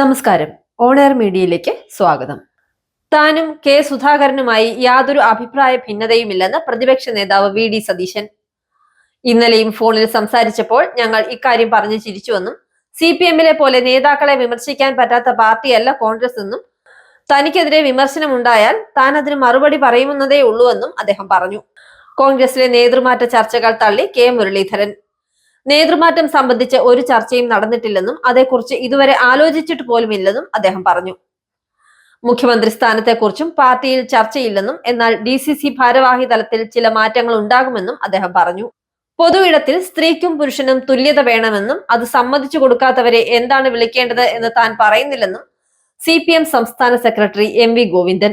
നമസ്കാരം. ഓണയർ മീഡിയയിലേക്ക് സ്വാഗതം. താനും കെ സുധാകരനുമായി യാതൊരു അഭിപ്രായ ഭിന്നതയുമില്ലെന്ന് പ്രതിപക്ഷ നേതാവ് വി ഡി സതീശൻ. ഇന്നലെയും ഫോണിൽ സംസാരിച്ചപ്പോൾ ഞങ്ങൾ ഇക്കാര്യം പറഞ്ഞു ചിരിച്ചുവെന്നും സി പി എമ്മിലെ പോലെ നേതാക്കളെ വിമർശിക്കാൻ പറ്റാത്ത പാർട്ടിയല്ല കോൺഗ്രസ് എന്നും തനിക്കെതിരെ വിമർശനമുണ്ടായാൽ താൻ അതിന് മറുപടി പറയുമെന്നതേ ഉള്ളൂവെന്നും അദ്ദേഹം പറഞ്ഞു. കോൺഗ്രസിലെ നേതൃമാറ്റ ചർച്ചകൾ തള്ളി കെ മുരളീധരൻ. നേതൃമാറ്റം സംബന്ധിച്ച് ഒരു ചർച്ചയും നടന്നിട്ടില്ലെന്നും അതേക്കുറിച്ച് ഇതുവരെ ആലോചിച്ചിട്ട് പോലുമില്ലെന്നും അദ്ദേഹം പറഞ്ഞു. മുഖ്യമന്ത്രി സ്ഥാനത്തെക്കുറിച്ചും പാർട്ടിയിൽ ചർച്ചയില്ലെന്നും എന്നാൽ ഡി സി സി ഭാരവാഹി തലത്തിൽ ചില മാറ്റങ്ങൾ ഉണ്ടാകുമെന്നും അദ്ദേഹം പറഞ്ഞു. പൊതു ഇടത്തിൽ സ്ത്രീക്കും പുരുഷനും തുല്യത വേണമെന്നും അത് സമ്മതിച്ചു കൊടുക്കാത്തവരെ എന്താണ് വിളിക്കേണ്ടത് എന്ന് താൻ പറയുന്നില്ലെന്നും സി പി എം സംസ്ഥാന സെക്രട്ടറി എം വി ഗോവിന്ദൻ.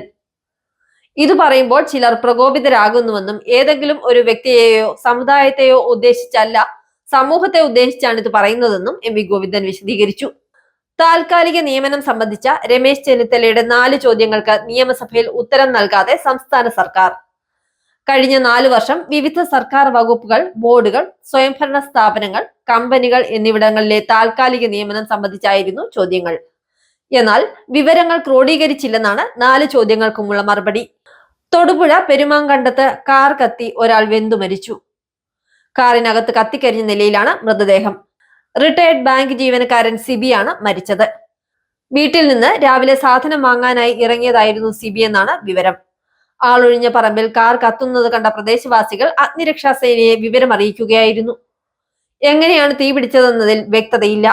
ഇത് പറയുമ്പോൾ ചിലർ പ്രകോപിതരാകുന്നുവെന്നും ഏതെങ്കിലും ഒരു വ്യക്തിയെയോ സമുദായത്തെയോ ഉദ്ദേശിച്ചല്ല സമൂഹത്തെ ഉദ്ദേശിച്ചാണ് ഇത് പറയുന്നതെന്നും എം വി ഗോവിന്ദൻ വിശദീകരിച്ചു. താൽക്കാലിക നിയമനം സംബന്ധിച്ച രമേശ് ചെന്നിത്തലയുടെ നാല് ചോദ്യങ്ങൾക്ക് നിയമസഭയിൽ ഉത്തരം നൽകാതെ സംസ്ഥാന സർക്കാർ. കഴിഞ്ഞ നാല് വർഷം വിവിധ സർക്കാർ വകുപ്പുകൾ ബോർഡുകൾ സ്വയംഭരണ സ്ഥാപനങ്ങൾ കമ്പനികൾ എന്നിവിടങ്ങളിലെ താൽക്കാലിക നിയമനം സംബന്ധിച്ചായിരുന്നു ചോദ്യങ്ങൾ. എന്നാൽ വിവരങ്ങൾ ക്രോഡീകരിച്ചില്ലെന്നാണ് നാല് ചോദ്യങ്ങൾക്കുമുള്ള മറുപടി. തൊടുപുഴ പെരുമാങ്കണ്ടത്ത് കാർ കത്തി ഒരാൾ വെന്തു മരിച്ചു. കാറിനകത്ത് കത്തിക്കരിഞ്ഞ നിലയിലാണ് മൃതദേഹം. റിട്ടയർഡ് ബാങ്ക് ജീവനക്കാരൻ സിബിയാണ് മരിച്ചത്. വീട്ടിൽ നിന്ന് രാവിലെ സാധനം വാങ്ങാനായി ഇറങ്ങിയതായിരുന്നു സിബി എന്നാണ് വിവരം. ആളൊഴിഞ്ഞ പറമ്പിൽ കാർ കത്തുന്നത് കണ്ട പ്രദേശവാസികൾ അഗ്നിരക്ഷാ സേനയെ വിവരം അറിയിക്കുകയായിരുന്നു എങ്ങനെയാണ് തീ പിടിച്ചതെന്നതിൽ വ്യക്തതയില്ല.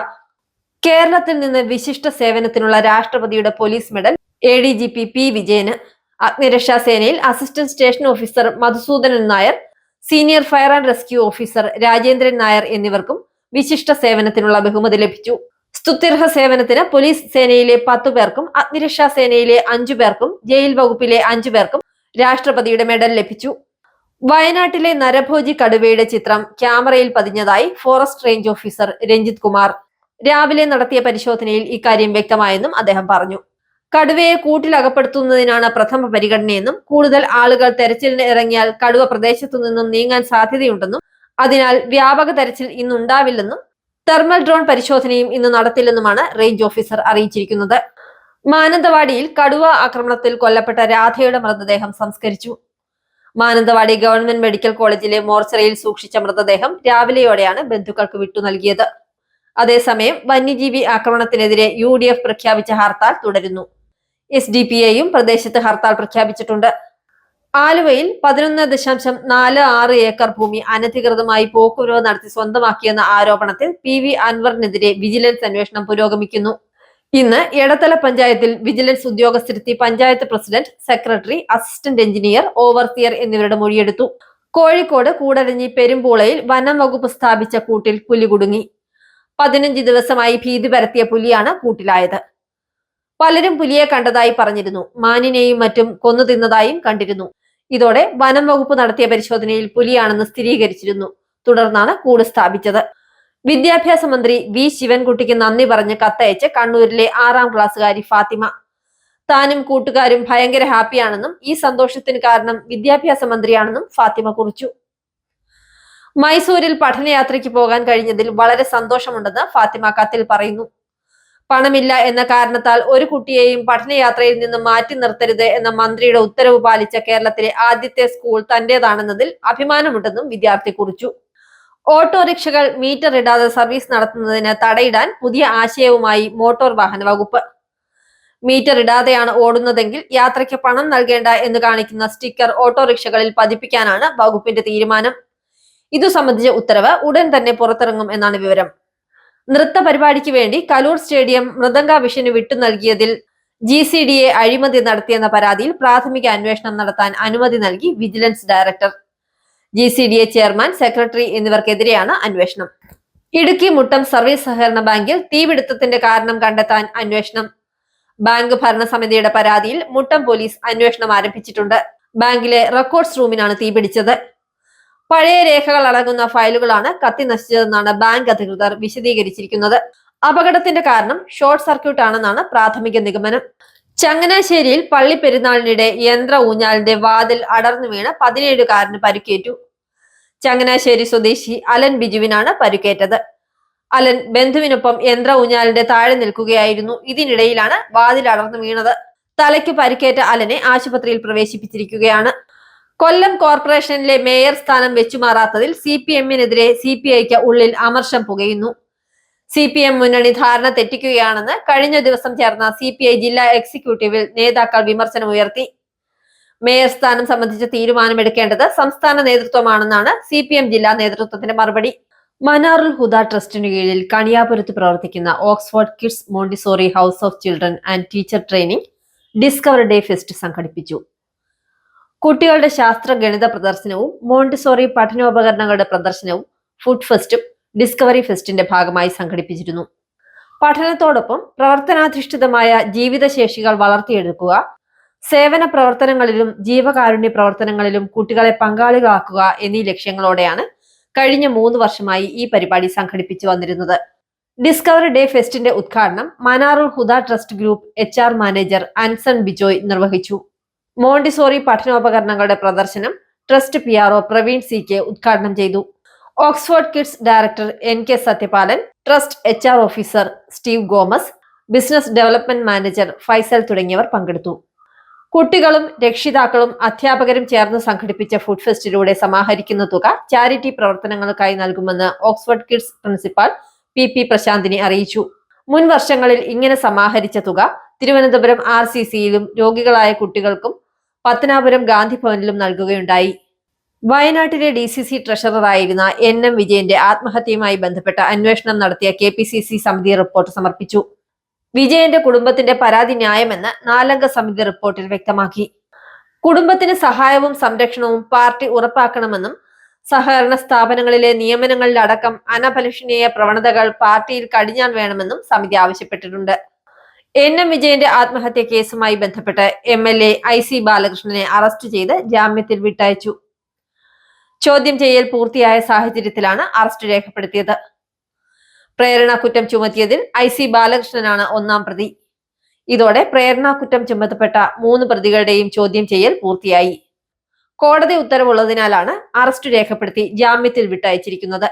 കേരളത്തിൽ നിന്ന് വിശിഷ്ട സേവനത്തിനുള്ള രാഷ്ട്രപതിയുടെ police medal A D G P P വിജയന്. അഗ്നിരക്ഷാ സേനയിൽ assistant station officer Madhusoodanan Nair senior fire and rescue officer Rajendran Nair എന്നിവർക്കും വിശിഷ്ട സേവനത്തിനുള്ള ബഹുമതി ലഭിച്ചു. സ്തുത്യർഹ സേവനത്തിന് പോലീസ് സേനയിലെ പത്തു പേർക്കും അഗ്നിരക്ഷാ സേനയിലെ അഞ്ചു പേർക്കും ജയിൽ വകുപ്പിലെ അഞ്ചു പേർക്കും രാഷ്ട്രപതിയുടെ മെഡൽ ലഭിച്ചു. വയനാട്ടിലെ നരഭോജി കടുവയുടെ ചിത്രം ക്യാമറയിൽ പതിഞ്ഞതായി forest range officer Ranjith Kumar. രാവിലെ നടത്തിയ പരിശോധനയിൽ ഇക്കാര്യം വ്യക്തമായെന്നും അദ്ദേഹം പറഞ്ഞു. കടുവയെ കൂട്ടിലകപ്പെടുത്തുന്നതിനാണ് പ്രഥമ പരിഗണനയെന്നും കൂടുതൽ ആളുകൾ തെരച്ചിലിന് ഇറങ്ങിയാൽ കടുവ പ്രദേശത്തു നിന്നും നീങ്ങാൻ സാധ്യതയുണ്ടെന്നും അതിനാൽ വ്യാപക തെരച്ചിൽ ഇന്നുണ്ടാവില്ലെന്നും തെർമൽ ഡ്രോൺ പരിശോധനയും ഇന്ന് നടത്തില്ലെന്നുമാണ് റേഞ്ച് ഓഫീസർ അറിയിച്ചിരിക്കുന്നത്. മാനന്തവാടിയിൽ കടുവ ആക്രമണത്തിൽ കൊല്ലപ്പെട്ട രാധയുടെ മൃതദേഹം സംസ്കരിച്ചു. മാനന്തവാടി ഗവൺമെന്റ് മെഡിക്കൽ കോളേജിലെ മോർച്ചറിയിൽ സൂക്ഷിച്ച മൃതദേഹം രാവിലെയോടെയാണ് ബന്ധുക്കൾക്ക് വിട്ടു നൽകിയത്. അതേസമയം വന്യജീവി ആക്രമണത്തിനെതിരെ യു പ്രഖ്യാപിച്ച ഹർത്താൽ തുടരുന്നു. എസ് ഡി പി ഐയും പ്രദേശത്ത് ഹർത്താൽ പ്രഖ്യാപിച്ചിട്ടുണ്ട്. ആലുവയിൽ പതിനൊന്ന് ദശാംശം നാല് ആറ് ഏക്കർ ഭൂമി അനധികൃതമായി പോക്കുവരവ് നടത്തി സ്വന്തമാക്കിയെന്ന ആരോപണത്തിൽ പി വി അൻവറിനെതിരെ വിജിലൻസ് അന്വേഷണം പുരോഗമിക്കുന്നു. ഇന്ന് എടത്തല പഞ്ചായത്തിൽ vigilance ഉദ്യോഗസ്ഥരെത്തി panchayat president secretary assistant engineer overseer എന്നിവരുടെ മൊഴിയെടുത്തു. കോഴിക്കോട് കൂടരഞ്ഞി പെരുമ്പൂളയിൽ വനം വകുപ്പ് സ്ഥാപിച്ച കൂട്ടിൽ പുലി കുടുങ്ങി. പതിനഞ്ച് ദിവസമായി ഭീതി പരത്തിയ പുലിയാണ് കൂട്ടിലായത്. പലരും പുലിയെ കണ്ടതായി പറഞ്ഞിരുന്നു. മാനിനെയും മറ്റും കൊന്നു തിന്നതായും കണ്ടിരുന്നു. ഇതോടെ വനം വകുപ്പ് നടത്തിയ പരിശോധനയിൽ പുലിയാണെന്ന് സ്ഥിരീകരിച്ചിരുന്നു. തുടർന്നാണ് കൂട് സ്ഥാപിച്ചത്. വിദ്യാഭ്യാസ മന്ത്രി വി ശിവൻകുട്ടിക്ക് നന്ദി പറഞ്ഞ് കത്തയച്ച് കണ്ണൂരിലെ ആറാം ക്ലാസ്സുകാരി ഫാത്തിമ. താനും കൂട്ടുകാരും ഭയങ്കര ഹാപ്പിയാണെന്നും ഈ സന്തോഷത്തിന് കാരണം വിദ്യാഭ്യാസ മന്ത്രിയാണെന്നും ഫാത്തിമ കുറിച്ചു. മൈസൂരിൽ പഠനയാത്രയ്ക്ക് പോകാൻ കഴിഞ്ഞതിൽ വളരെ സന്തോഷമുണ്ടെന്ന് ഫാത്തിമ കത്തിൽ പറയുന്നു. പണമില്ല എന്ന കാരണത്താൽ ഒരു കുട്ടിയെയും പഠനയാത്രയിൽ നിന്ന് മാറ്റി നിർത്തരുത് എന്ന മന്ത്രിയുടെ ഉത്തരവ് പാലിച്ച കേരളത്തിലെ ആദ്യത്തെ സ്കൂൾ തന്റേതാണെന്നതിൽ അഭിമാനമുണ്ടെന്നും വിദ്യാർത്ഥി കുറിച്ചു. ഓട്ടോറിക്ഷകൾ മീറ്റർ ഇടാതെ സർവീസ് നടത്തുന്നതിന് തടയിടാൻ പുതിയ ആശയവുമായി മോട്ടോർ വാഹന വകുപ്പ്. മീറ്റർ ഇടാതെയാണ് ഓടുന്നതെങ്കിൽ യാത്രയ്ക്ക് പണം നൽകേണ്ട എന്ന് കാണിക്കുന്ന സ്റ്റിക്കർ ഓട്ടോറിക്ഷകളിൽ പതിപ്പിക്കാനാണ് വകുപ്പിന്റെ തീരുമാനം. ഇതു സംബന്ധിച്ച ഉത്തരവ് ഉടൻ തന്നെ പുറത്തിറങ്ങും എന്നാണ് വിവരം. നൃത്ത പരിപാടിക്ക് വേണ്ടി കലൂർ സ്റ്റേഡിയം മൃദംഗ വിഷന് വിട്ടു നൽകിയതിൽ ജി സി ഡി എ അഴിമതി നടത്തിയെന്ന പരാതിയിൽ പ്രാഥമിക അന്വേഷണം നടത്താൻ അനുമതി നൽകി vigilance director. G C D A chairman secretary എന്നിവർക്കെതിരെയാണ് അന്വേഷണം. ഇടുക്കി മുട്ടം സർവീസ് സഹകരണ ബാങ്കിൽ തീപിടുത്തത്തിന്റെ കാരണം കണ്ടെത്താൻ അന്വേഷണം. ബാങ്ക് ഭരണസമിതിയുടെ പരാതിയിൽ മുട്ടം പോലീസ് അന്വേഷണം ആരംഭിച്ചിട്ടുണ്ട്. ബാങ്കിലെ റെക്കോർഡ്സ് റൂമിനാണ് തീപിടിച്ചത്. പഴയ രേഖകൾ അടങ്ങുന്ന ഫയലുകളാണ് കത്തി നശിച്ചതെന്നാണ് ബാങ്ക് അധികൃതർ വിശദീകരിച്ചിരിക്കുന്നത്. അപകടത്തിന്റെ കാരണം ഷോർട്ട് സർക്യൂട്ട് ആണെന്നാണ് പ്രാഥമിക നിഗമനം. ചങ്ങനാശ്ശേരിയിൽ പള്ളി പെരുന്നാളിനിടെ യന്ത്ര ഊഞ്ഞാലിന്റെ വാതിൽ അടർന്നു വീണ് പതിനേഴുകാരന് പരിക്കേറ്റു. ചങ്ങനാശ്ശേരി സ്വദേശി അലൻ ബിജുവിനാണ് പരിക്കേറ്റത്. അലൻ ബന്ധുവിനൊപ്പം യന്ത്ര ഊഞ്ഞാലിന്റെ താഴെ നിൽക്കുകയായിരുന്നു. ഇതിനിടയിലാണ് വാതിൽ അടർന്നു വീണത്. തലയ്ക്ക് പരിക്കേറ്റ അലനെ ആശുപത്രിയിൽ പ്രവേശിപ്പിച്ചിരിക്കുകയാണ്. കൊല്ലം കോർപ്പറേഷനിലെ മേയർ സ്ഥാനം വെച്ചുമാറാത്തതിൽ സി പി എമ്മിനെതിരെ സി പി ഐക്ക് ഉള്ളിൽ അമർഷം പുകയുന്നു. സി പി എം മുന്നണി ധാരണ തെറ്റിക്കുകയാണെന്ന് കഴിഞ്ഞ ദിവസം ചേർന്ന സി പി ഐ ജില്ലാ എക്സിക്യൂട്ടീവിൽ നേതാക്കൾ വിമർശനമുയർത്തി മേയർ സ്ഥാനം സംബന്ധിച്ച തീരുമാനമെടുക്കേണ്ടത് സംസ്ഥാന നേതൃത്വമാണെന്നാണ് സി പി എം ജില്ലാ നേതൃത്വത്തിന്റെ മറുപടി. മനാറുൽ ഹുദ ട്രസ്റ്റിനു കീഴിൽ കണിയാപുരത്ത് പ്രവർത്തിക്കുന്ന Oxford kids Montessori house of children and teacher training discover day fest സംഘടിപ്പിച്ചു. കുട്ടികളുടെ ശാസ്ത്ര ഗണിത പ്രദർശനവും മോണ്ടിസോറി പഠനോപകരണങ്ങളുടെ പ്രദർശനവും ഫുഡ് ഫെസ്റ്റും ഡിസ്കവറി ഫെസ്റ്റിന്റെ ഭാഗമായി സംഘടിപ്പിച്ചിരുന്നു. പഠനത്തോടൊപ്പം പ്രവർത്തനാധിഷ്ഠിതമായ ജീവിതശേഷികൾ വളർത്തിയെടുക്കുക സേവന പ്രവർത്തനങ്ങളിലും ജീവകാരുണ്യ പ്രവർത്തനങ്ങളിലും കുട്ടികളെ പങ്കാളികളാക്കുക എന്നീ ലക്ഷ്യങ്ങളോടെയാണ് കഴിഞ്ഞ മൂന്ന് വർഷമായി ഈ പരിപാടി സംഘടിപ്പിച്ചു വന്നിരുന്നത്. ഡിസ്കവറി ഡേ ഫെസ്റ്റിന്റെ ഉദ്ഘാടനം Manarul Huda trust group H manager Anson Bijoy നിർവഹിച്ചു. മോണ്ടിസോറി പഠനോപകരണങ്ങളുടെ പ്രദർശനം trust P R Praveen C K ഉദ്ഘാടനം ചെയ്തു. Oxford kids director N K Sathyapalan trust H R officer Steve Gomez business development manager Faisal തുടങ്ങിയവർ പങ്കെടുത്തു. കുട്ടികളും രക്ഷിതാക്കളും അധ്യാപകരും ചേർന്ന് സംഘടിപ്പിച്ച ഫുഡ് ഫെസ്റ്റിലൂടെ സമാഹരിക്കുന്ന തുക ചാരിറ്റി പ്രവർത്തനങ്ങൾക്കായി നൽകുമെന്ന് Oxford kids principal P P പ്രശാന്തിനെ അറിയിച്ചു. മുൻ വർഷങ്ങളിൽ ഇങ്ങനെ സമാഹരിച്ച തുക തിരുവനന്തപുരം ആർ സി സിയിലും രോഗികളായ കുട്ടികൾക്കും പത്തനാപുരം ഗാന്ധി ഭവനിലും നൽകുകയുണ്ടായി. വയനാട്ടിലെ ഡി സി സി ട്രഷററായിരുന്ന എൻ എം വിജയന്റെ ആത്മഹത്യയുമായി ബന്ധപ്പെട്ട അന്വേഷണം നടത്തിയ കെ പി സി സി സമിതി റിപ്പോർട്ട് സമർപ്പിച്ചു. വിജയന്റെ കുടുംബത്തിന്റെ പരാതി ന്യായമെന്ന് നാലംഗ സമിതി റിപ്പോർട്ടിൽ വ്യക്തമാക്കി. കുടുംബത്തിന് സഹായവും സംരക്ഷണവും പാർട്ടി ഉറപ്പാക്കണമെന്നും സഹകരണ സ്ഥാപനങ്ങളിലെ നിയമനങ്ങളിലടക്കം അനഭലഷണീയ പ്രവണതകൾ പാർട്ടിയിൽ കടിഞ്ഞാൻ വേണമെന്നും സമിതി ആവശ്യപ്പെട്ടിട്ടുണ്ട്. എൻ എം വിജയന്റെ ആത്മഹത്യ കേസുമായി ബന്ധപ്പെട്ട് M L A I C ബാലകൃഷ്ണനെ arrest ചെയ്ത് ജാമ്യത്തിൽ വിട്ടയച്ചു. ചോദ്യം ചെയ്യൽ പൂർത്തിയായ സാഹചര്യത്തിലാണ് അറസ്റ്റ് രേഖപ്പെടുത്തിയത്. പ്രേരണ കുറ്റം ചുമത്തിയതിൽ ഐ സി ബാലകൃഷ്ണനാണ് ഒന്നാം പ്രതി. ഇതോടെ പ്രേരണ കുറ്റം ചുമത്തപ്പെട്ട മൂന്ന് പ്രതികളുടെയും ചോദ്യം ചെയ്യൽ പൂർത്തിയായി. കോടതി ഉത്തരവുള്ളതിനാലാണ് അറസ്റ്റ് രേഖപ്പെടുത്തി ജാമ്യത്തിൽ വിട്ടയച്ചിരിക്കുന്നത്.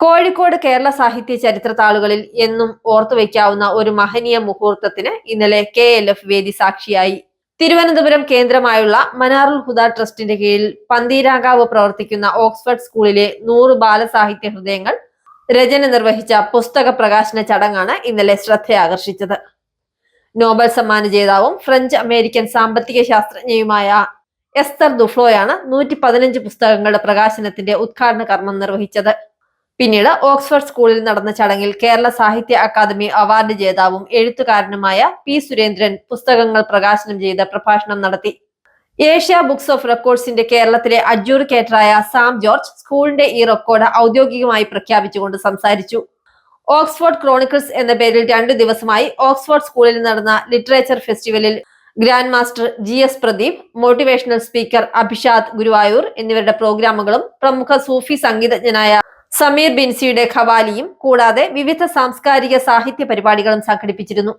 കോഴിക്കോട് കേരള സാഹിത്യ ചരിത്ര താളുകളിൽ എന്നും ഓർത്തുവെക്കാവുന്ന ഒരു മഹനീയ മുഹൂർത്തത്തിന് ഇന്നലെ കെ എൽ എഫ് വേദി സാക്ഷിയായി. തിരുവനന്തപുരം കേന്ദ്രമായുള്ള മനാറുൽ ഹുദ ട്രസ്റ്റിന്റെ കീഴിൽ പന്തീരാങ്കാവ് പ്രവർത്തിക്കുന്ന ഓക്സ്ഫോർഡ് സ്കൂളിലെ നൂറ് ബാലസാഹിത്യ ഹൃദയങ്ങൾ രചന നിർവഹിച്ച പുസ്തക പ്രകാശന ചടങ്ങാണ് ഇന്നലെ ശ്രദ്ധയാകർഷിച്ചത്. നോബൽ സമ്മാന ജേതാവും ഫ്രഞ്ച് അമേരിക്കൻ സാമ്പത്തിക ശാസ്ത്രജ്ഞയുമായ എസ്തർ ദുഫ്ലോയാണ് നൂറ്റി പതിനഞ്ച് പുസ്തകങ്ങളുടെ പ്രകാശനത്തിന്റെ ഉദ്ഘാടന കർമ്മം നിർവഹിച്ചത്. പിന്നീട് ഓക്സ്ഫോർഡ് സ്കൂളിൽ നടന്ന ചടങ്ങിൽ കേരള സാഹിത്യ അക്കാദമി അവാർഡ് ജേതാവും എഴുത്തുകാരനുമായ പി സുരേന്ദ്രൻ പുസ്തകങ്ങൾ പ്രകാശനം ചെയ്ത് പ്രഭാഷണം നടത്തി. ഏഷ്യ ബുക്സ് ഓഫ് റെക്കോർഡ്സിന്റെ കേരളത്തിലെ അഡ്ജൂറിക്കേറ്ററായ സാം ജോർജ് സ്കൂളിന്റെ ഈ റെക്കോർഡ് ഔദ്യോഗികമായി പ്രഖ്യാപിച്ചുകൊണ്ട് സംസാരിച്ചു. ഓക്സ്ഫോർഡ് ക്രോണിക്കിൾസ് എന്ന പേരിൽ രണ്ടു ദിവസമായി ഓക്സ്ഫോർഡ് സ്കൂളിൽ നടന്ന ലിറ്ററേച്ചർ ഫെസ്റ്റിവലിൽ grand master G S Pradeep motivational speaker Abhishad Guruvayur എന്നിവരുടെ പ്രോഗ്രാമുകളും പ്രമുഖ സൂഫി സംഗീതജ്ഞനായ സമീർ ബിൻസിയുടെ ഖവാലിയും കൂടാതെ വിവിധ സാംസ്കാരിക സാഹിത്യ പരിപാടികളും സംഘടിപ്പിച്ചിരുന്നു.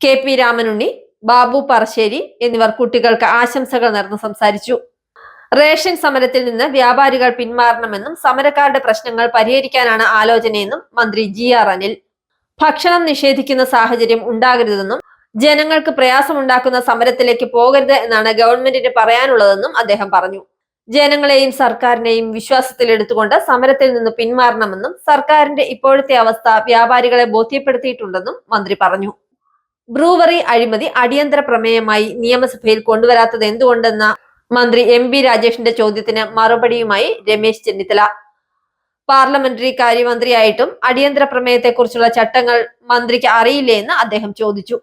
കെ പി രാമനുണ്ണി ബാബു പറശ്ശേരി എന്നിവർ കുട്ടികൾക്ക് ആശംസകൾ നേർന്ന് സംസാരിച്ചു. റേഷൻ സമരത്തിൽ നിന്ന് വ്യാപാരികൾ പിന്മാറണമെന്നും സമരക്കാരുടെ പ്രശ്നങ്ങൾ പരിഹരിക്കാനാണ് ആലോചനയെന്നും മന്ത്രി ജി ആർ അനിൽ. ഭക്ഷണം നിഷേധിക്കുന്ന സാഹചര്യം ഉണ്ടാകരുതെന്നും ജനങ്ങൾക്ക് പ്രയാസമുണ്ടാക്കുന്ന സമരത്തിലേക്ക് പോകരുത് എന്നാണ് ഗവൺമെന്റിന് പറയാനുള്ളതെന്നും അദ്ദേഹം പറഞ്ഞു. ജനങ്ങളെയും സർക്കാരിനെയും വിശ്വാസത്തിലെടുത്തുകൊണ്ട് സമരത്തിൽ നിന്ന് പിന്മാറണമെന്നും സർക്കാരിന്റെ ഇപ്പോഴത്തെ അവസ്ഥ വ്യാപാരികളെ ബോധ്യപ്പെടുത്തിയിട്ടുണ്ടെന്നും മന്ത്രി പറഞ്ഞു. ബ്രൂവറി അഴിമതി അടിയന്തര പ്രമേയമായി നിയമസഭയിൽ കൊണ്ടുവരാത്തത് എന്തുകൊണ്ടെന്ന മന്ത്രി എം ബി രാജേഷിന്റെ ചോദ്യത്തിന് മറുപടിയുമായി രമേശ് ചെന്നിത്തല. പാർലമെന്ററി കാര്യമന്ത്രിയായിട്ടും അടിയന്തര പ്രമേയത്തെക്കുറിച്ചുള്ള ചട്ടങ്ങൾ മന്ത്രിക്ക് അറിയില്ലേ എന്ന് അദ്ദേഹം ചോദിച്ചു.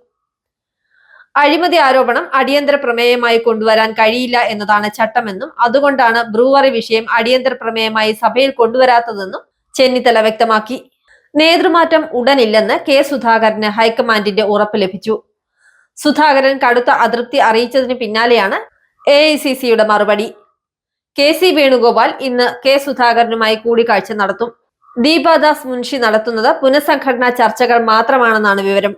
അഴിമതി ആരോപണം അടിയന്തര പ്രമേയമായി കൊണ്ടുവരാൻ കഴിയില്ല എന്നതാണ് ചട്ടമെന്നും അതുകൊണ്ടാണ് ബ്രൂവറി വിഷയം അടിയന്തര പ്രമേയമായി സഭയിൽ കൊണ്ടുവരാത്തതെന്നും ചെന്നിത്തല വ്യക്തമാക്കി. നേതൃമാറ്റം ഉടനില്ലെന്ന് കെ സുധാകരന് ഹൈക്കമാൻഡിന്റെ ഉറപ്പ് ലഭിച്ചു. സുധാകരൻ കടുത്ത അതൃപ്തി അറിയിച്ചതിന് പിന്നാലെയാണ് എ ഐ സി സിയുടെ മറുപടി. കെ സി വേണുഗോപാൽ ഇന്ന് കെ സുധാകരനുമായി കൂടിക്കാഴ്ച നടത്തും. ദീപാദാസ് മുൻഷി നടത്തുന്നത് പുനഃസംഘടനാ ചർച്ചകൾ മാത്രമാണെന്നാണ് വിവരം.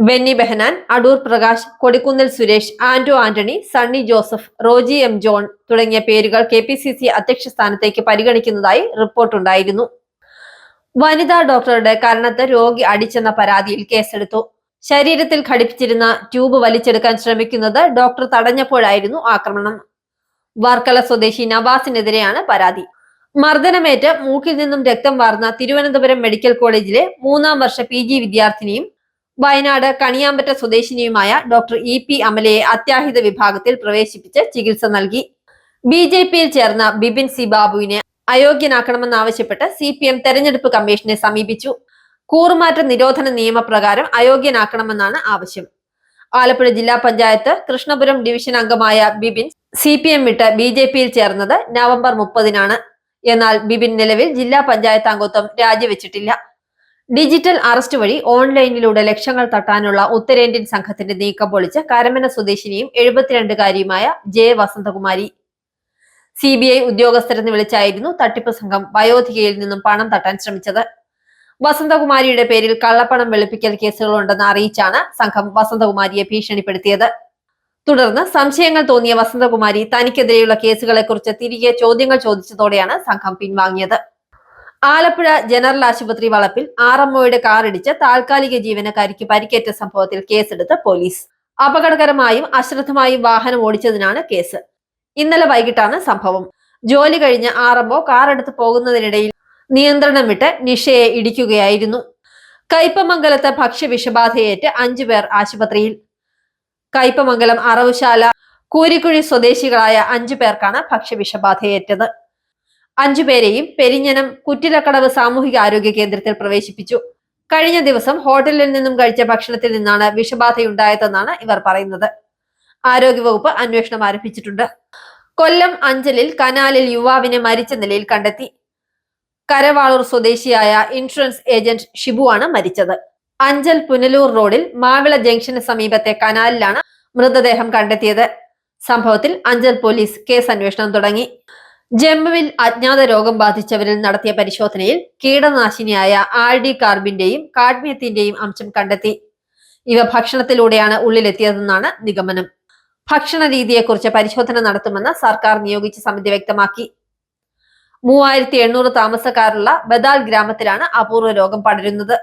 ബെന്നി ബെഹനാൻ അടൂർ പ്രകാശ് കൊടിക്കുന്നിൽ സുരേഷ് ആന്റോ ആന്റണി സണ്ണി ജോസഫ് റോജി എം ജോൺ തുടങ്ങിയ പേരുകൾ കെ പി സി സി അധ്യക്ഷ സ്ഥാനത്തേക്ക് പരിഗണിക്കുന്നതായി റിപ്പോർട്ടുണ്ടായിരുന്നു വനിതാ ഡോക്ടറുടെ കരണത്ത് രോഗി അടിച്ചെന്ന പരാതിയിൽ കേസെടുത്തു. ശരീരത്തിൽ ഘടിപ്പിച്ചിരുന്ന ട്യൂബ് വലിച്ചെടുക്കാൻ ശ്രമിക്കുന്നത് ഡോക്ടർ തടഞ്ഞപ്പോഴായിരുന്നു ആക്രമണം. വർക്കല സ്വദേശി നവാസിനെതിരെയാണ് പരാതി. മർദ്ദനമേറ്റ് മൂക്കിൽ നിന്നും രക്തം വാർന്ന തിരുവനന്തപുരം മെഡിക്കൽ കോളേജിലെ മൂന്നാം വർഷ പി ജി വിദ്യാർത്ഥിനിയും വയനാട് കണിയാമ്പറ്റ സ്വദേശിനിയുമായ ഡോക്ടർ ഇ പി അമലയെ അത്യാഹിത വിഭാഗത്തിൽ പ്രവേശിപ്പിച്ച് ചികിത്സ നൽകി. ബി ജെ പിയിൽ ചേർന്ന ബിപിൻ സി ബാബുവിനെ അയോഗ്യനാക്കണമെന്നാവശ്യപ്പെട്ട് സി പി എം തെരഞ്ഞെടുപ്പ് കമ്മീഷനെ സമീപിച്ചു. കൂറുമാറ്റ നിരോധന നിയമപ്രകാരം അയോഗ്യനാക്കണമെന്നാണ് ആവശ്യം. ആലപ്പുഴ ജില്ലാ പഞ്ചായത്ത് കൃഷ്ണപുരം ഡിവിഷൻ അംഗമായ ബിബിൻ സി പി എം വിട്ട് ബി ജെ പിയിൽ ചേർന്നത് നവംബർ മുപ്പതിനാണ്. എന്നാൽ ബിബിൻ നിലവിൽ ജില്ലാ പഞ്ചായത്ത് അംഗത്വം രാജിവെച്ചിട്ടില്ല. ഡിജിറ്റൽ അറസ്റ്റ് വഴി ഓൺലൈനിലൂടെ ലക്ഷങ്ങൾ തട്ടാനുള്ള ഉത്തരേന്ത്യൻ സംഘത്തിന്റെ നീക്കം പൊളിച്ച് കരമന സ്വദേശിനിയും എഴുപത്തിരണ്ടുകാരിയുമായ J Vasanthakumari. C B I ഉദ്യോഗസ്ഥരെന്ന് വിളിച്ചായിരുന്നു തട്ടിപ്പ് സംഘം വയോധികയിൽ നിന്നും പണം തട്ടാൻ ശ്രമിച്ചത്. വസന്തകുമാരിയുടെ പേരിൽ കള്ളപ്പണം വെളുപ്പിക്കൽ കേസുകളുണ്ടെന്ന് അറിയിച്ചാണ് സംഘം വസന്തകുമാരിയെ ഭീഷണിപ്പെടുത്തിയത്. തുടർന്ന് സംശയങ്ങൾ തോന്നിയ വസന്തകുമാരി തനിക്കെതിരെയുള്ള കേസുകളെക്കുറിച്ച് തിരികെ ചോദ്യങ്ങൾ ചോദിച്ചതോടെയാണ് സംഘം പിൻവാങ്ങിയത്. ആലപ്പുഴ ജനറൽ ആശുപത്രി വളപ്പിൽ ആർ ആർഎംഒയുടെ കാറിടിച്ച് താൽക്കാലിക ജീവനക്കാരിക്ക് പരിക്കേറ്റ സംഭവത്തിൽ കേസെടുത്ത് പോലീസ്. അപകടകരമായും അശ്രദ്ധമായും വാഹനം ഓടിച്ചതിനാണ് കേസ്. ഇന്നലെ വൈകിട്ടാണ് സംഭവം. ജോലി കഴിഞ്ഞ് ആർഎംഒ കാർ കാറെടുത്ത് പോകുന്നതിനിടയിൽ നിയന്ത്രണം വിട്ട് നിഷയെ ഇടിക്കുകയായിരുന്നു. കയ്പമംഗലത്ത് ഭക്ഷ്യവിഷബാധയേറ്റ് അഞ്ചു പേർ ആശുപത്രിയിൽ. കയ്പമംഗലം അറവുശാല കൂരിക്കുഴി സ്വദേശികളായ അഞ്ചു പേർക്കാണ് ഭക്ഷ്യവിഷബാധയേറ്റത്. അഞ്ചുപേരെയും പെരിഞ്ഞനം കുറ്റിലക്കടവ് സാമൂഹിക ആരോഗ്യ കേന്ദ്രത്തിൽ പ്രവേശിപ്പിച്ചു. കഴിഞ്ഞ ദിവസം ഹോട്ടലിൽ നിന്നും കഴിച്ച ഭക്ഷണത്തിൽ നിന്നാണ് വിഷബാധയുണ്ടായതെന്നാണ് ഇവർ പറയുന്നത്. ആരോഗ്യവകുപ്പ് അന്വേഷണം ആരംഭിച്ചിട്ടുണ്ട്. കൊല്ലം അഞ്ചലിൽ കനാലിൽ യുവാവിനെ മരിച്ച നിലയിൽ കണ്ടെത്തി. കരവാളൂർ സ്വദേശിയായ ഇൻഷുറൻസ് ഏജന്റ് ഷിബുവാണ് മരിച്ചത്. അഞ്ചൽ പുനലൂർ റോഡിൽ മാവിള ജംഗ്ഷന് സമീപത്തെ കനാലിലാണ് മൃതദേഹം കണ്ടെത്തിയത്. സംഭവത്തിൽ അഞ്ചൽ പോലീസ് കേസ് അന്വേഷണം തുടങ്ങി. ജമ്മുവിൽ അജ്ഞാത രോഗം ബാധിച്ചവരിൽ നടത്തിയ പരിശോധനയിൽ കീടനാശിനിയായ ആൾഡി കാർബിന്റെയും കാഡ്മിയത്തിന്റെയും അംശം കണ്ടെത്തി. ഇവ ഭക്ഷണത്തിലൂടെയാണ് ഉള്ളിലെത്തിയതെന്നാണ് നിഗമനം. ഭക്ഷണ രീതിയെക്കുറിച്ച് പരിശോധന നടത്തുമെന്ന് സർക്കാർ നിയോഗിച്ച സമിതി വ്യക്തമാക്കി. മൂവായിരത്തി എണ്ണൂറ് താമസക്കാരുള്ള ബദാൽ ഗ്രാമത്തിലാണ് അപൂർവ രോഗം പടരുന്നത്.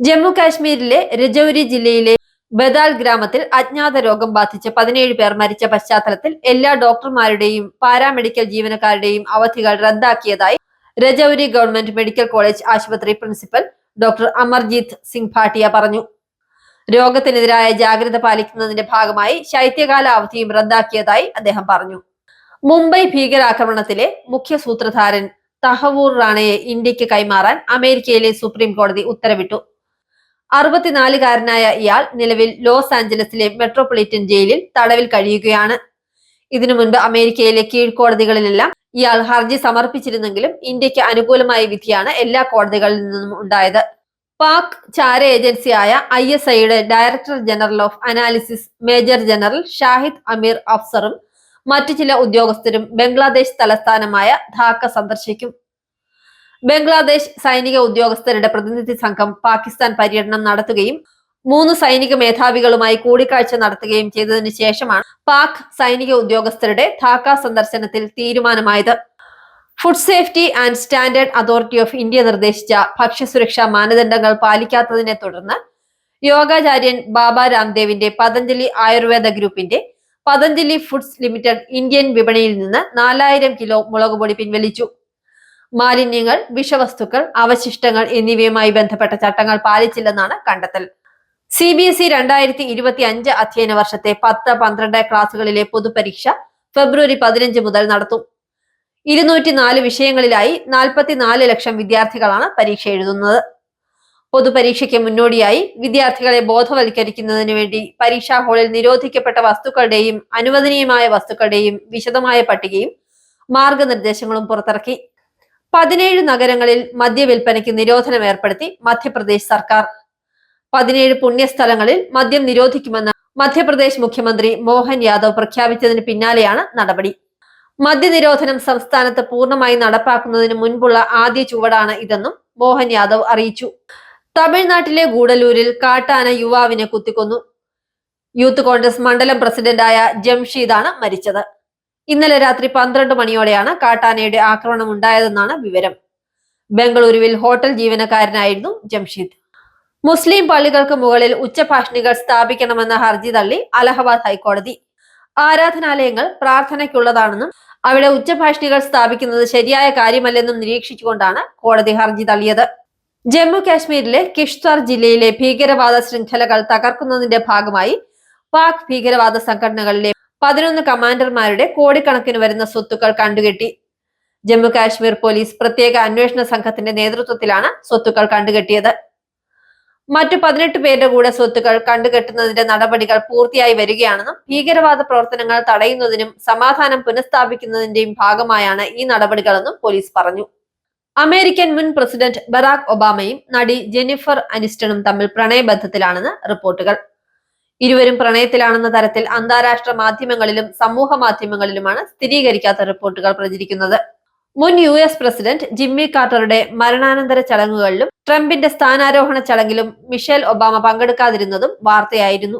ജമ്മു കാശ്മീരിലെ രജൌരി ജില്ലയിലെ ബദാൽ ഗ്രാമത്തിൽ അജ്ഞാത രോഗം ബാധിച്ച് പതിനേഴ് പേർ മരിച്ച പശ്ചാത്തലത്തിൽ എല്ലാ ഡോക്ടർമാരുടെയും പാരാമെഡിക്കൽ ജീവനക്കാരുടെയും അവധികൾ റദ്ദാക്കിയതായി രജൌരി ഗവൺമെന്റ് മെഡിക്കൽ കോളേജ് ആശുപത്രി പ്രിൻസിപ്പൽ ഡോക്ടർ അമർജീത് സിംഗ് ഭാട്ടിയ പറഞ്ഞു. രോഗത്തിനെതിരായ ജാഗ്രത പാലിക്കുന്നതിന്റെ ഭാഗമായി ശൈത്യകാല അവധിയും റദ്ദാക്കിയതായി അദ്ദേഹം പറഞ്ഞു. മുംബൈ ഭീകരാക്രമണത്തിലെ മുഖ്യ സൂത്രധാരൻ തഹവൂർ റാണയെ ഇന്ത്യയ്ക്ക് കൈമാറാൻ അമേരിക്കയിലെ സുപ്രീം കോടതി ഉത്തരവിട്ടു. അറുപത്തിനാലുകാരനായ ഇയാൾ നിലവിൽ ലോസ് ആഞ്ചലസിലെ മെട്രോപൊളിറ്റൻ ജയിലിൽ തടവിൽ കഴിയുകയാണ്. ഇതിനു മുൻപ് അമേരിക്കയിലെ കീഴ്ക്കോടതികളിലെല്ലാം ഇയാൾ ഹർജി സമർപ്പിച്ചിരുന്നെങ്കിലും ഇന്ത്യയ്ക്ക് അനുകൂലമായ വിധിയാണ് എല്ലാ കോടതികളിൽ നിന്നും ഉണ്ടായത്. പാക് ചാര ഏജൻസിയായ ഐ എസ് ഐയുടെ director general of analysis major general Shahid Amir അഫ്സറും മറ്റു ചില ഉദ്യോഗസ്ഥരും ബംഗ്ലാദേശ് തലസ്ഥാനമായ ധാക്ക സന്ദർശിക്കും. ബംഗ്ലാദേശ് സൈനിക ഉദ്യോഗസ്ഥരുടെ പ്രതിനിധി സംഘം പാകിസ്ഥാൻ പര്യടനം നടത്തുകയും മൂന്ന് സൈനിക മേധാവികളുമായി കൂടിക്കാഴ്ച നടത്തുകയും ചെയ്തതിനു ശേഷമാണ് പാക് സൈനിക ഉദ്യോഗസ്ഥരുടെ ധാക്ക സന്ദർശനത്തിൽ തീരുമാനമായത്. Food safety and standard authority of India നിർദ്ദേശിച്ച ഭക്ഷ്യസുരക്ഷാ മാനദണ്ഡങ്ങൾ പാലിക്കാത്തതിനെ തുടർന്ന് യോഗാചാര്യൻ ബാബ രാംദേവിന്റെ പതഞ്ജലി ആയുർവേദ ഗ്രൂപ്പിന്റെ പതഞ്ജലി ഫുഡ്സ് ലിമിറ്റഡ് ഇന്ത്യൻ വിപണിയിൽ നിന്ന് നാലായിരം കിലോ മുളക് പൊടി പിൻവലിച്ചു. മാലിന്യങ്ങൾ വിഷവസ്തുക്കൾ അവശിഷ്ടങ്ങൾ എന്നിവയുമായി ബന്ധപ്പെട്ട ചട്ടങ്ങൾ പാലിച്ചില്ലെന്നാണ് കണ്ടെത്തൽ. സി ബി എസ് ഇ രണ്ടായിരത്തി ഇരുപത്തി അഞ്ച് അധ്യയന വർഷത്തെ പത്ത് പന്ത്രണ്ട് ക്ലാസ്സുകളിലെ പൊതുപരീക്ഷ ഫെബ്രുവരി പതിനഞ്ച് മുതൽ നടത്തും. ഇരുന്നൂറ്റി നാല് വിഷയങ്ങളിലായി നാൽപ്പത്തിനാല് ലക്ഷം വിദ്യാർത്ഥികളാണ് പരീക്ഷ എഴുതുന്നത്. പൊതുപരീക്ഷയ്ക്ക് മുന്നോടിയായി വിദ്യാർത്ഥികളെ ബോധവൽക്കരിക്കുന്നതിന് വേണ്ടി പരീക്ഷാ ഹാളിൽ നിരോധിക്കപ്പെട്ട വസ്തുക്കളുടെയും അനുവദനീയമായ വസ്തുക്കളുടെയും വിശദമായ പട്ടികയും മാർഗനിർദ്ദേശങ്ങളും പുറത്തിറക്കി. പതിനേഴ് നഗരങ്ങളിൽ മദ്യവിൽപ്പനയ്ക്ക് നിരോധനം ഏർപ്പെടുത്തി മധ്യപ്രദേശ് സർക്കാർ. പതിനേഴ് പുണ്യസ്ഥലങ്ങളിൽ മദ്യം നിരോധിക്കുമെന്ന് മധ്യപ്രദേശ് മുഖ്യമന്ത്രി മോഹൻ യാദവ് പ്രഖ്യാപിച്ചതിന് പിന്നാലെയാണ് നടപടി. മദ്യനിരോധനം സംസ്ഥാനത്ത് പൂർണമായി നടപ്പാക്കുന്നതിന് മുൻപുള്ള ആദ്യ ചുവടാണ് ഇതെന്നും മോഹൻ യാദവ് അറിയിച്ചു. തമിഴ്നാട്ടിലെ ഗൂഡലൂരിൽ കാട്ടാന യുവാവിനെ കുത്തിക്കൊന്നു. യൂത്ത് കോൺഗ്രസ് മണ്ഡലം പ്രസിഡന്റായ ജംഷീദാണ് മരിച്ചത്. ഇന്നലെ രാത്രി പന്ത്രണ്ട് മണിയോടെയാണ് കാട്ടാനയുടെ ആക്രമണം ഉണ്ടായതെന്നാണ് വിവരം. ബംഗളൂരുവിൽ ഹോട്ടൽ ജീവനക്കാരനായിരുന്നു ജംഷീദ്. മുസ്ലിം പള്ളികൾക്ക് മുകളിൽ ഉച്ചഭാഷണികൾ സ്ഥാപിക്കണമെന്ന ഹർജി തള്ളി അലഹബാദ് ഹൈക്കോടതി. ആരാധനാലയങ്ങൾ പ്രാർത്ഥനയ്ക്കുള്ളതാണെന്നും അവിടെ ഉച്ചഭാഷണികൾ സ്ഥാപിക്കുന്നത് ശരിയായ കാര്യമല്ലെന്നും നിരീക്ഷിച്ചുകൊണ്ടാണ് കോടതി ഹർജി തള്ളിയത്. ജമ്മു കാശ്മീരിലെ കിഷ്ത്വാർ ജില്ലയിലെ ഭീകരവാദ ശൃംഖലകൾ തകർക്കുന്നതിന്റെ ഭാഗമായി പാക് ഭീകരവാദ സംഘടനകളിലെ പതിനൊന്ന് കമാൻഡർമാരുടെ കോടിക്കണക്കിന് വരുന്ന സ്വത്തുക്കൾ കണ്ടുകെട്ടി. ജമ്മു കാശ്മീർ പോലീസ് പ്രത്യേക അന്വേഷണ സംഘത്തിന്റെ നേതൃത്വത്തിലാണ് സ്വത്തുക്കൾ കണ്ടുകെട്ടിയത്. മറ്റു പതിനെട്ട് പേരുടെ കൂടെ സ്വത്തുക്കൾ കണ്ടുകെട്ടുന്നതിന്റെ നടപടികൾ പൂർത്തിയായി വരികയാണെന്നും ഭീകരവാദ പ്രവർത്തനങ്ങൾ തടയുന്നതിനും സമാധാനം പുനഃസ്ഥാപിക്കുന്നതിന്റെയും ഭാഗമായാണ് ഈ നടപടികളെന്നും പോലീസ് പറഞ്ഞു. അമേരിക്കൻ മുൻ പ്രസിഡന്റ് ബറാക് ഒബാമയും നടി ജെന്നിഫർ അനിസ്റ്റണും തമ്മിൽ പ്രണയബദ്ധത്തിലാണെന്ന് റിപ്പോർട്ടുകൾ. ഇരുവരും പ്രണയത്തിലാണെന്ന തരത്തിൽ അന്താരാഷ്ട്ര മാധ്യമങ്ങളിലും സമൂഹ മാധ്യമങ്ങളിലുമാണ് സ്ഥിരീകരിക്കാത്ത റിപ്പോർട്ടുകൾ പ്രചരിക്കുന്നത്. മുൻ യു എസ് പ്രസിഡന്റ് ജിമ്മി കാർട്ടറുടെ മരണാനന്തര ചടങ്ങുകളിലും ട്രംപിന്റെ സ്ഥാനാരോഹണ ചടങ്ങിലും മിഷേൽ ഒബാമ പങ്കെടുക്കാതിരുന്നതും വാർത്തയായിരുന്നു.